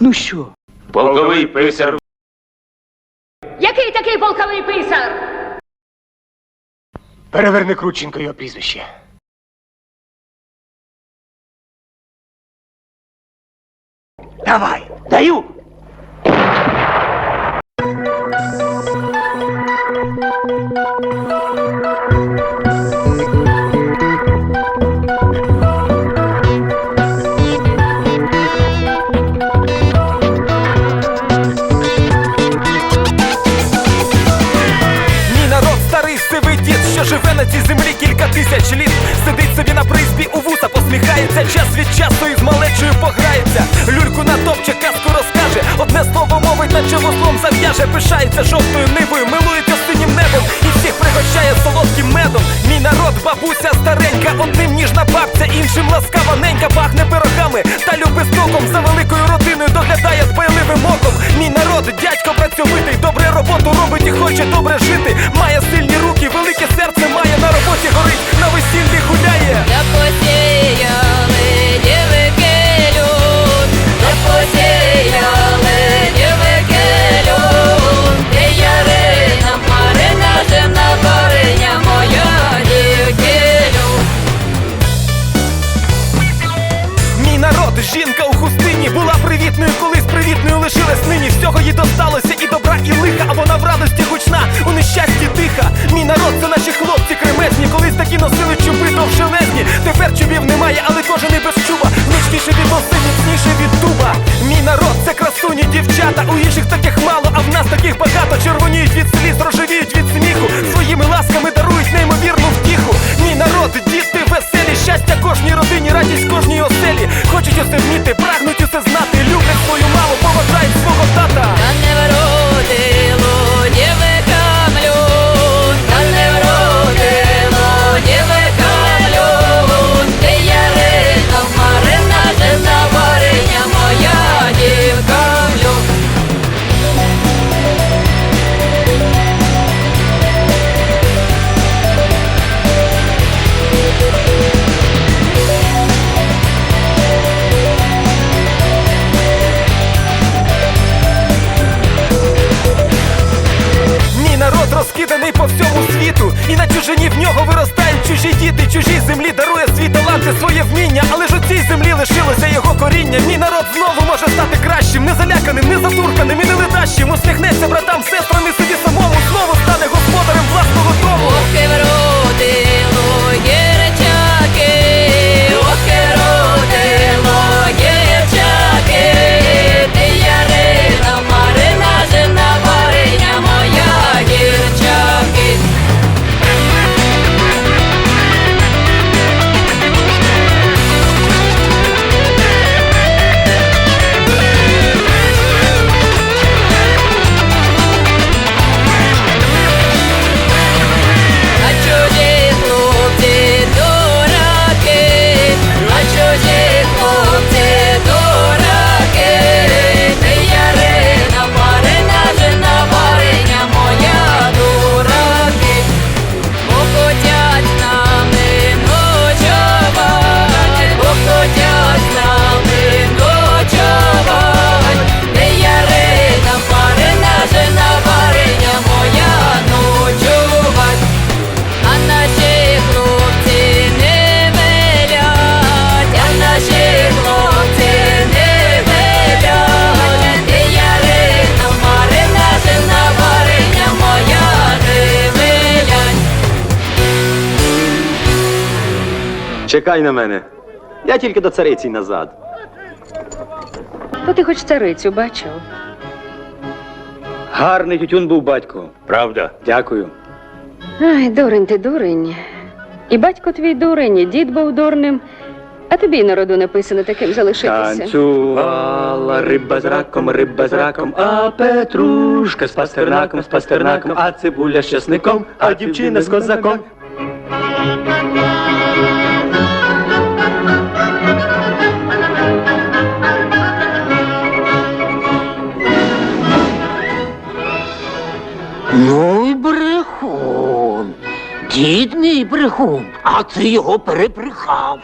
Ну що? Полковий писар. Який такий полковий писар? Переверни Крученко його прізвище. Давай, даю. Землі кілька тисяч літ. Сидить собі на призбі у вуса, посміхається, час від часу із малечою пограється. Люльку натопче, казку розкаже. Одне слово мовить, наче вузлом зав'яже, пишається жовтою нивою, милується синім небом і всіх пригощає солодким медом. Мій народ, бабуся старенька, одним ніжна бабця, іншим ласкава ненька, пахне пирогами та любить стоком за великою родиною доглядає дбайливим оком. Мій народ, дядько працьовитий, добре роботу робить і хоче добре жити. Жінка у хустині була привітною, колись привітною лишилась нині. Всього їй досталося і добра, і лиха, а вона в радості гучна, розкиданий по всьому світу, і на чужині в нього виростають чужі діти, чужій землі дарує свій таланти, своє вміння, але ж у цій землі лишилося його коріння. Мій народ знову може стати кращим, не заляканим, не затурканим і не ледащим. Усміхнеться братам, сестрам і собі самому Чекай на мене. Я тільки до цариці назад. То ти хоч царицю бачив. Гарний тютюн був батько. Правда. Дякую. Ай, дурень ти дурень. І батько твій дурень, і дід був дурним, а тобі й народу написано таким залишитися. Танцювала риба з раком, риба з раком, а петрушка з пастернаком, з пастернаком, а цибуля з часником, а дівчина з козаком. Бідний брехун, а ти його перебрехав.